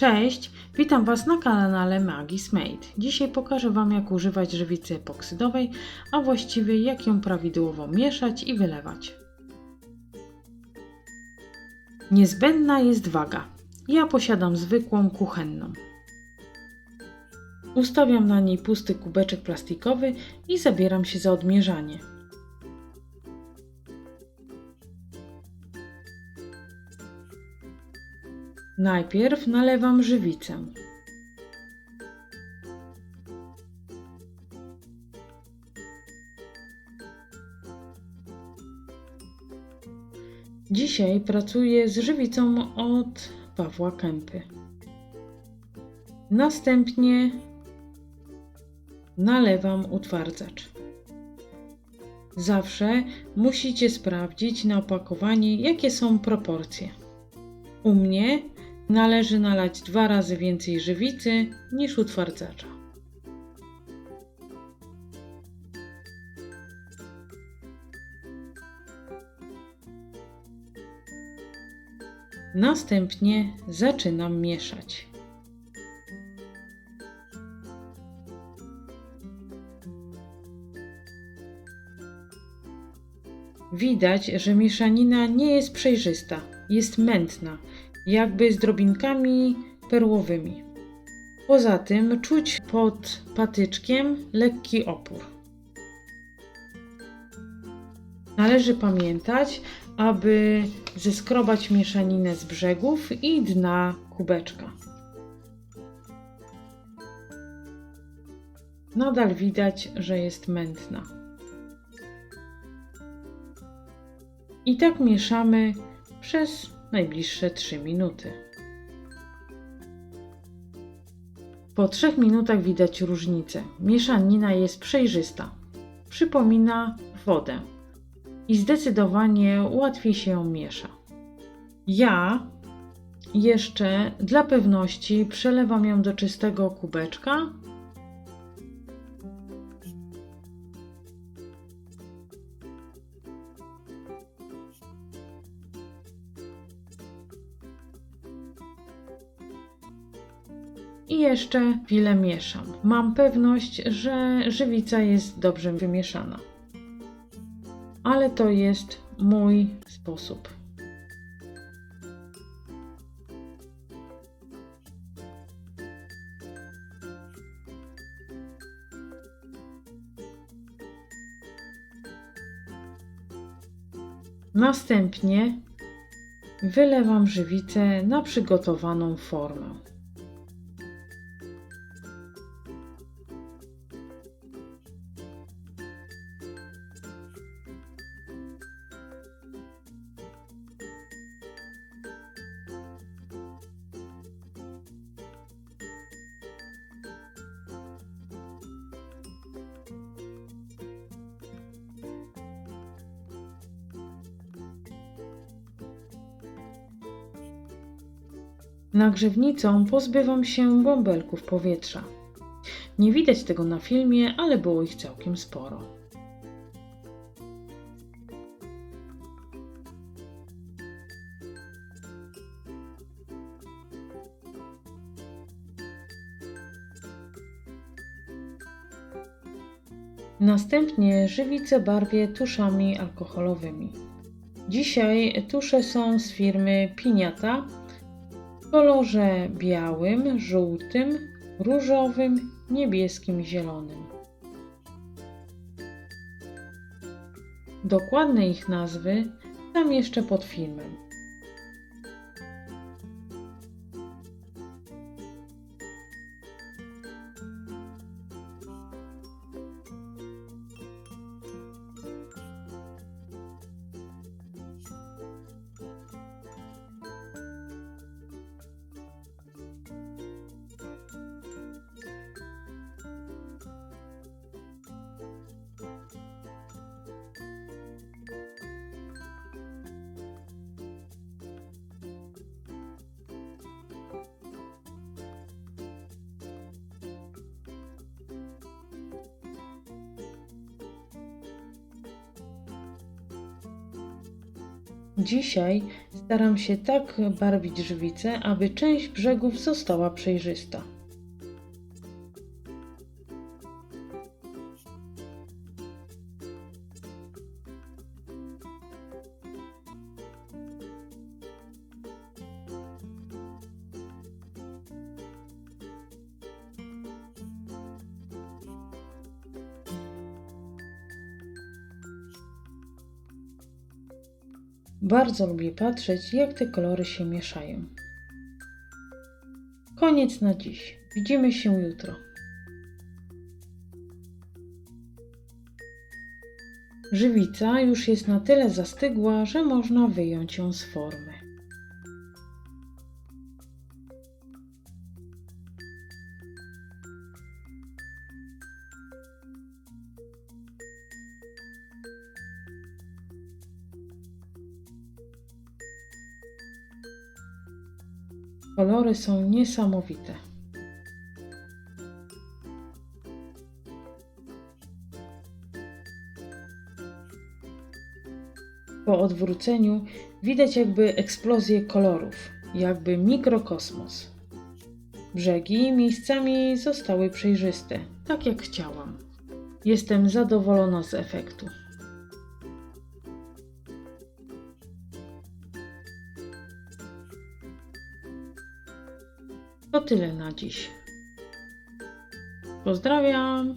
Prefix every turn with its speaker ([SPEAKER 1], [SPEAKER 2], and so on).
[SPEAKER 1] Cześć, witam Was na kanale Magis Made. Dzisiaj pokażę Wam jak używać żywicy epoksydowej, a właściwie jak ją prawidłowo mieszać i wylewać. Niezbędna jest waga. Ja posiadam zwykłą kuchenną. Ustawiam na niej pusty kubeczek plastikowy i zabieram się za odmierzanie. Najpierw nalewam żywicę. Dzisiaj pracuję z żywicą od Pawła Kępy. Następnie nalewam utwardzacz. Zawsze musicie sprawdzić na opakowaniu, jakie są proporcje. U mnie należy nalać dwa razy więcej żywicy niż utwardzacza. Następnie zaczynam mieszać. Widać, że mieszanina nie jest przejrzysta, jest mętna, jakby z drobinkami perłowymi. Poza tym czuć pod patyczkiem lekki opór. Należy pamiętać, aby zeskrobać mieszaninę z brzegów i dna kubeczka. Nadal widać, że jest mętna. I tak mieszamy przez najbliższe 3 minuty. Po 3 minutach widać różnicę. Mieszanina jest przejrzysta. Przypomina wodę i zdecydowanie łatwiej się ją miesza. Ja jeszcze dla pewności przelewam ją do czystego kubeczka. I jeszcze chwilę mieszam. Mam pewność, że żywica jest dobrze wymieszana ale to jest mój sposób. Następnie wylewam żywicę na przygotowaną formę. Nagrzewnicą pozbywam się bąbelków powietrza. Nie widać tego na filmie, ale było ich całkiem sporo. Następnie żywicę barwię tuszami alkoholowymi. Dzisiaj tusze są z firmy Piniata w kolorze białym, żółtym, różowym, niebieskim zielonym. Dokładne ich nazwy dam jeszcze pod filmem. Dzisiaj staram się tak barwić żywicę, aby część brzegów została przejrzysta. Bardzo lubię patrzeć, jak te kolory się mieszają. Koniec na dziś. Widzimy się jutro. Żywica już jest na tyle zastygła, że można wyjąć ją z formy. Kolory są niesamowite. Po odwróceniu widać jakby eksplozję kolorów, jakby mikrokosmos. Brzegi miejscami zostały przejrzyste, tak jak chciałam. Jestem zadowolona z efektu. To tyle na dziś. Pozdrawiam.